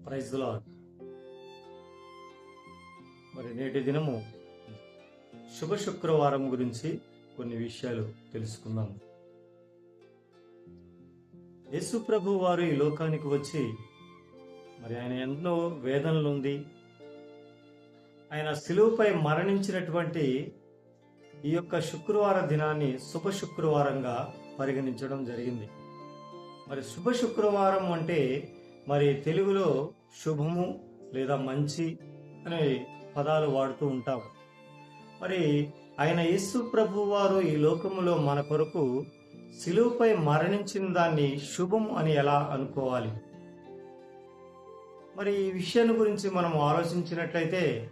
Praise మరి నేటి దినము శుభ శుక్రవారం గురించి కొన్ని విషయాలు తెలుసుకుందాం. యేసు ప్రభు వారు ఈ లోకానికి వచ్చి మరి ఆయన ఎన్నో వేదనలు ఉంది. ఆయన శిలువుపై మరణించినటువంటి ఈ యొక్క శుక్రవార దినాన్ని శుభ శుక్రవారంగా పరిగణించడం జరిగింది. మరి శుభ శుక్రవారం అంటే మరి తెలుగులో శుభము లేదా మంచి అనే పదాలు వాడుతూ ఉంటాం మరి ఆయన యేసు ప్రభు వారు ఈ లోకములో మన కొరకు శిలువుపై మరణించిన దాన్ని శుభం అని ఎలా అనుకోవాలి? మరి ఈ విషయాన్ని గురించి మనం ఆలోచించినట్లయితే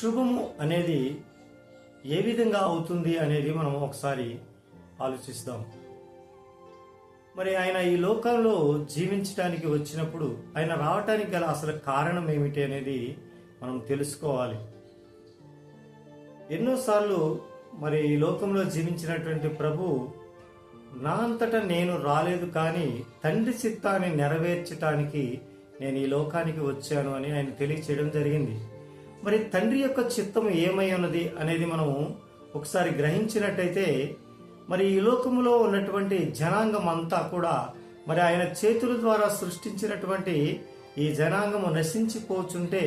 శుభము అనేది ఏ విధంగా అవుతుంది అనేది మనం ఒకసారి ఆలోచిస్తాం. మరి ఆయన ఈ లోకంలో జీవించడానికి వచ్చినప్పుడు ఆయన రావటానికి గల అసలు కారణం ఏమిటి అనేది మనం తెలుసుకోవాలి. ఎన్నోసార్లు మరి ఈ లోకంలో జీవించినటువంటి ప్రభు నా అంతటా నేను రాలేదు కానీ తండ్రి చిత్తాన్ని నెరవేర్చటానికి నేను ఈ లోకానికి వచ్చాను అని ఆయన తెలియచేయడం జరిగింది. మరి తండ్రి యొక్క చిత్తం ఏమై ఉన్నది అనేది మనం ఒకసారి గ్రహించినట్టయితే మరి ఈ లోకములో ఉన్నటువంటి జనాంగం అంతా కూడా మరి ఆయన చేతుల ద్వారా సృష్టించినటువంటి ఈ జనాంగము నశించిపోచుంటే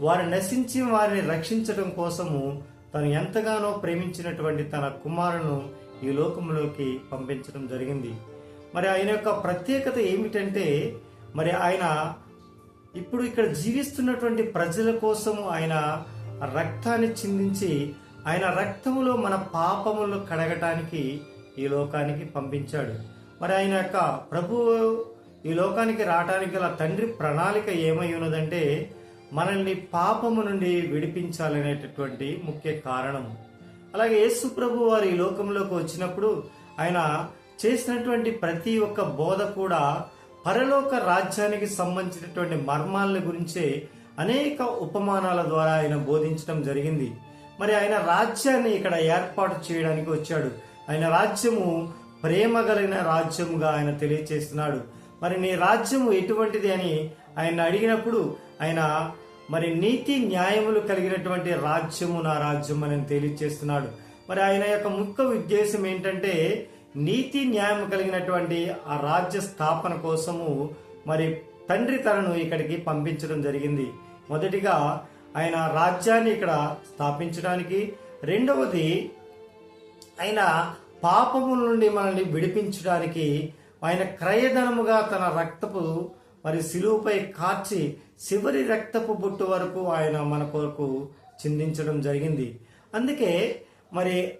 వారు నశించి వారిని రక్షించడం కోసము తను ఎంతగానో ప్రేమించినటువంటి తన కుమారును ఈ లోకంలోకి పంపించడం జరిగింది. మరి ఆయన యొక్క ప్రత్యేకత ఏమిటంటే మరి ఆయన ఇప్పుడు ఇక్కడ జీవిస్తున్నటువంటి ప్రజల కోసము ఆయన రక్తాన్ని చిందించి ఆయన రక్తములో మన పాపములు కడగటానికి ఈ లోకానికి పంపించాడు. మరి ఆయన యొక్క ప్రభు ఈ లోకానికి రావటానికి గల తండ్రి ప్రణాళిక ఏమై ఉన్నదంటే మనల్ని పాపము నుండి విడిపించాలనేటటువంటి ముఖ్య కారణం. అలాగే యేసు ప్రభు వారు ఈ లోకంలోకి వచ్చినప్పుడు ఆయన చేసినటువంటి ప్రతి ఒక్క బోధ కూడా పరలోక రాజ్యానికి సంబంధించినటువంటి మర్మాలను గురించే అనేక ఉపమానాల ద్వారా ఆయన బోధించడం జరిగింది. మరి ఆయన రాజ్యాన్ని ఇక్కడ ఏర్పాటు చేయడానికి వచ్చాడు. ఆయన రాజ్యము ప్రేమ కలిగిన రాజ్యముగా ఆయన తెలియచేస్తున్నాడు. మరి నీ రాజ్యము ఎటువంటిది అని ఆయన అడిగినప్పుడు ఆయన మరి నీతి న్యాయములు కలిగినటువంటి రాజ్యము నా రాజ్యం అని తెలియచేస్తున్నాడు. మరి ఆయన యొక్క ముఖ్య ఉద్దేశం ఏంటంటే నీతి న్యాయం కలిగినటువంటి ఆ రాజ్య స్థాపన కోసము మరి తండ్రి తనను ఇక్కడికి పంపించడం జరిగింది. మొదటిగా ఆయన రాజ్యాన్ని ఇక్కడ స్థాపించడానికి. రెండవది ఆయన పాపము నుండి మనల్ని విడిపించడానికి ఆయన క్రయధనముగా తన రక్తపు మరి సిలువుపై కార్చి చివరి రక్తపు బుట్టు వరకు ఆయన మన కొరకు చిందించడం జరిగింది. అందుకే మరి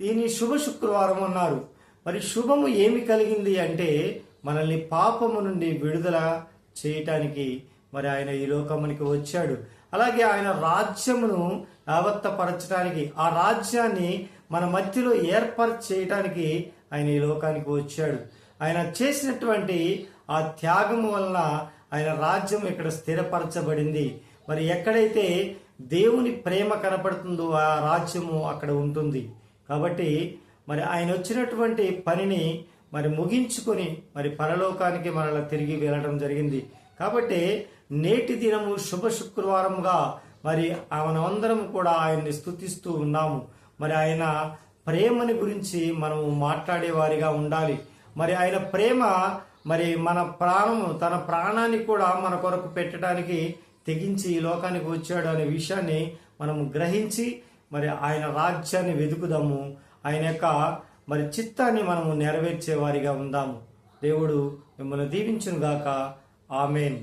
దీని శుభ శుక్రవారం అన్నారు. మరి శుభము ఏమి కలిగింది అంటే మనల్ని పాపము నుండి విడుదల చేయటానికి మరి ఆయన ఈ లోకమునికి వచ్చాడు. అలాగే ఆయన రాజ్యమును యావత్తపరచడానికి ఆ రాజ్యాన్ని మన మధ్యలో ఏర్పాటు చేయటానికి ఆయన ఈ లోకానికి వచ్చాడు. ఆయన చేసినటువంటి ఆ త్యాగము వలన ఆయన రాజ్యం ఇక్కడ స్థిరపరచబడింది. మరి ఎక్కడైతే దేవుని ప్రేమ కనపడుతుందో ఆ రాజ్యము అక్కడ ఉంటుంది. కాబట్టి మరి ఆయన వచ్చినటువంటి పనిని మరి ముగించుకొని మరి పరలోకానికి మనల్ని తిరిగి వెళ్ళడం జరిగింది. కాబట్టి నేటి దినము శుభ శుక్రవారంగా మరి మనమందరం కూడా ఆయన్ని స్థుతిస్తూ ఉన్నాము. మరి ఆయన ప్రేమని గురించి మనము మాట్లాడే వారిగా ఉండాలి. మరి ఆయన ప్రేమ మరి మన ప్రాణము తన ప్రాణాన్ని కూడా మన కొరకు పెట్టడానికి తెగించి ఈ లోకానికి వచ్చాడు అనే విషయాన్ని మనము గ్రహించి మరి ఆయన రాజ్యాన్ని వెతుకుదాము ఆయన యొక్క మరి చిత్తాన్ని మనము నెరవేర్చేవారిగా ఉందాము. దేవుడు మిమ్మల్ని దీవించును आमीन